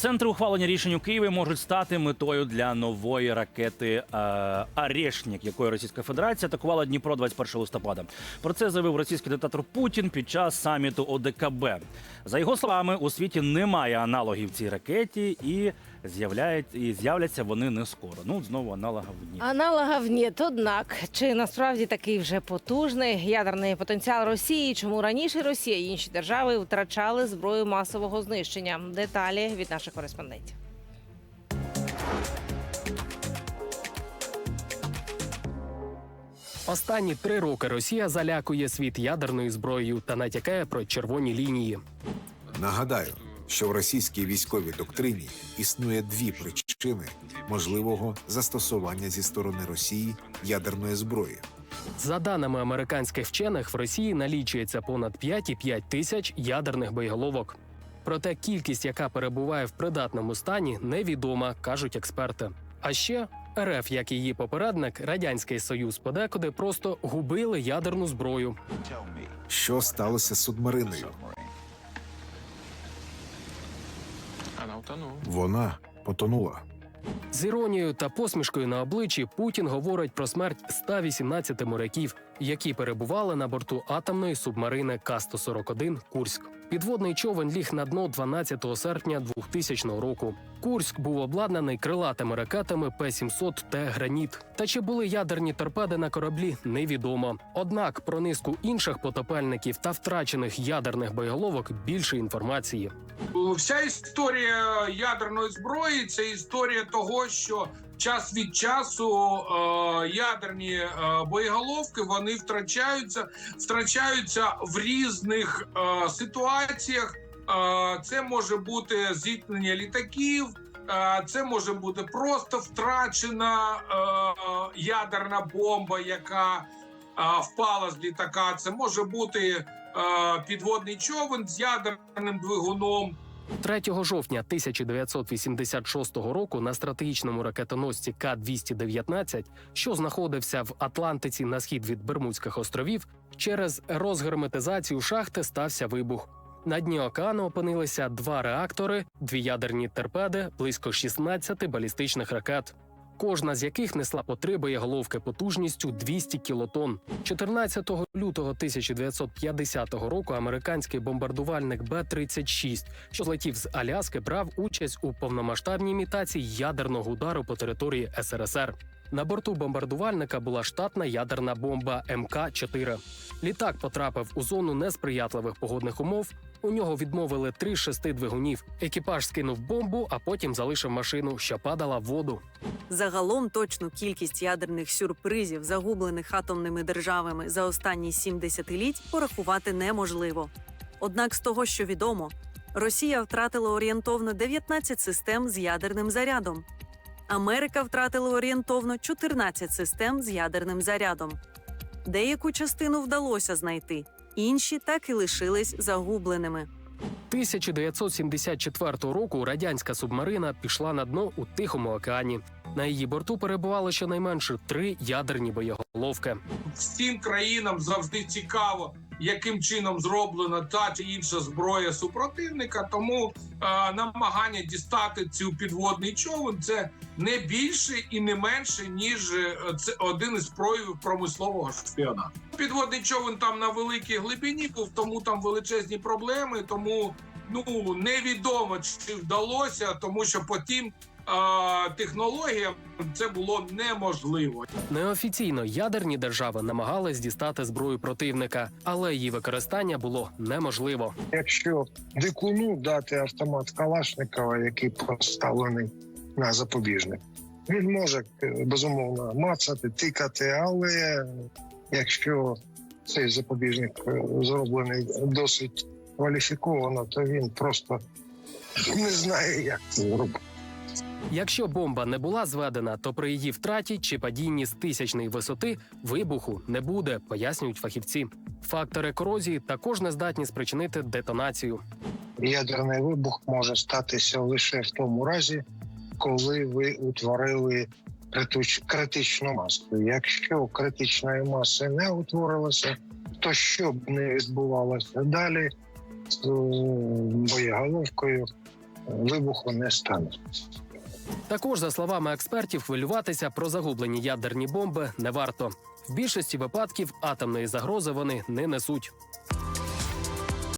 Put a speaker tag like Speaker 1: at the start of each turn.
Speaker 1: Центри ухвалення рішень у Києві можуть стати метою для нової ракети е, «Арешнік», якою Російська Федерація атакувала Дніпро 21 листопада. Про це заявив російський диктатор Путін під час саміту ОДКБ. За його словами, у світі немає аналогів цій ракеті і з'являють і з'являться вони не скоро. Ну знову аналогів ні.
Speaker 2: Аналогів нет. Однак, чи насправді такий вже потужний ядерний потенціал Росії? Чому раніше Росія і інші держави втрачали зброю масового знищення? Деталі від наших кореспондентів.
Speaker 3: Останні три роки Росія залякує світ ядерною зброєю та натякає про червоні лінії.
Speaker 4: Нагадаю, що в російській військовій доктрині існує дві причини можливого застосування зі сторони Росії ядерної зброї.
Speaker 3: За даними американських вчених, в Росії налічується понад 5,5 тисяч ядерних боєголовок. Проте кількість, яка перебуває в придатному стані, невідома, кажуть експерти. А ще РФ, як і її попередник, радянський союз подекуди просто губили ядерну зброю.
Speaker 4: Що сталося з субмариною?
Speaker 5: Вона.
Speaker 4: Вона потонула.
Speaker 3: З іронією та посмішкою на обличчі Путін говорить про смерть 118 моряків, які перебували на борту атомної субмарини К-141 Курськ. Підводний човен ліг на дно 12 серпня 2000 року. Курськ був обладнаний крилатими ракетами П-700 Т «Граніт». Та чи були ядерні торпеди на кораблі, невідомо. Однак про низку інших потопельників та втрачених ядерних боєголовок більше інформації.
Speaker 6: Вся історія ядерної зброї це історія того, що час від часу е, ядерні е, боєголовки вони втрачаються, втрачаються в різних е, ситуаціях. Е, це може бути зіткнення літаків. е, Це може бути просто втрачена е, ядерна бомба, яка е, впала з літака. Це може бути е, підводний човен з ядерним двигуном.
Speaker 3: 3 жовтня 1986 року на стратегічному ракетоносці К-219, що знаходився в Атлантиці на схід від Бермудських островів, через розгерметизацію шахти стався вибух. На дні океану опинилися два реактори, дві ядерні торпеди, близько 16 балістичних ракет. Кожна з яких несла по три потужністю 200 кілотон. 14 лютого 1950 року американський бомбардувальник Б-36, що злетів з Аляски, брав участь у повномасштабній імітації ядерного удару по території СРСР. На борту бомбардувальника була штатна ядерна бомба МК-4. Літак потрапив у зону несприятливих погодних умов. У нього відмовили три шести двигунів. Екіпаж скинув бомбу, а потім залишив машину, що падала в воду.
Speaker 7: Загалом точну кількість ядерних сюрпризів, загублених атомними державами за останні сім десятиліть, порахувати неможливо. Однак, з того, що відомо, Росія втратила орієнтовно 19 систем з ядерним зарядом. Америка втратила орієнтовно 14 систем з ядерним зарядом. Деяку частину вдалося знайти, інші так і лишились загубленими.
Speaker 3: 1974 року радянська субмарина пішла на дно у Тихому океані. На її борту перебувало щонайменше три ядерні боєголовки.
Speaker 6: всім країнам завжди цікаво, яким чином зроблена та чи інша зброя супротивника. Тому е, намагання дістати цю підводний човен це не більше і не менше ніж е, це один із проявів промислового шпіонажу. Підводний човен там на великій глибині був, тому там величезні проблеми. Тому ну невідомо чи вдалося, тому що по тим е, технологіям це було неможливо.
Speaker 3: Неофіційно ядерні держави намагались дістати зброю противника, але її використання було неможливо.
Speaker 8: Якщо дикуну дати автомат Калашникова, який поставлений на запобіжник, він може е, безумовно мацати, тикати, але якщо цей запобіжник е, зроблений досить кваліфіковано, то він просто не знає, як це зробити.
Speaker 3: Якщо бомба не була зведена, то при її втраті чи падінні з тисячної висоти вибуху не буде, пояснюють фахівці. Фактори корозії також не здатні спричинити детонацію.
Speaker 8: Ядерний вибух може статися лише в тому разі, коли ви утворили критичну масу. Якщо критичної маси не утворилося, то що б не відбувалося далі з е, боєголовкою, вибуху не стане.
Speaker 3: Також, за словами експертів, хвилюватися про загублені ядерні бомби не варто. В більшості випадків атомної загрози вони не несуть.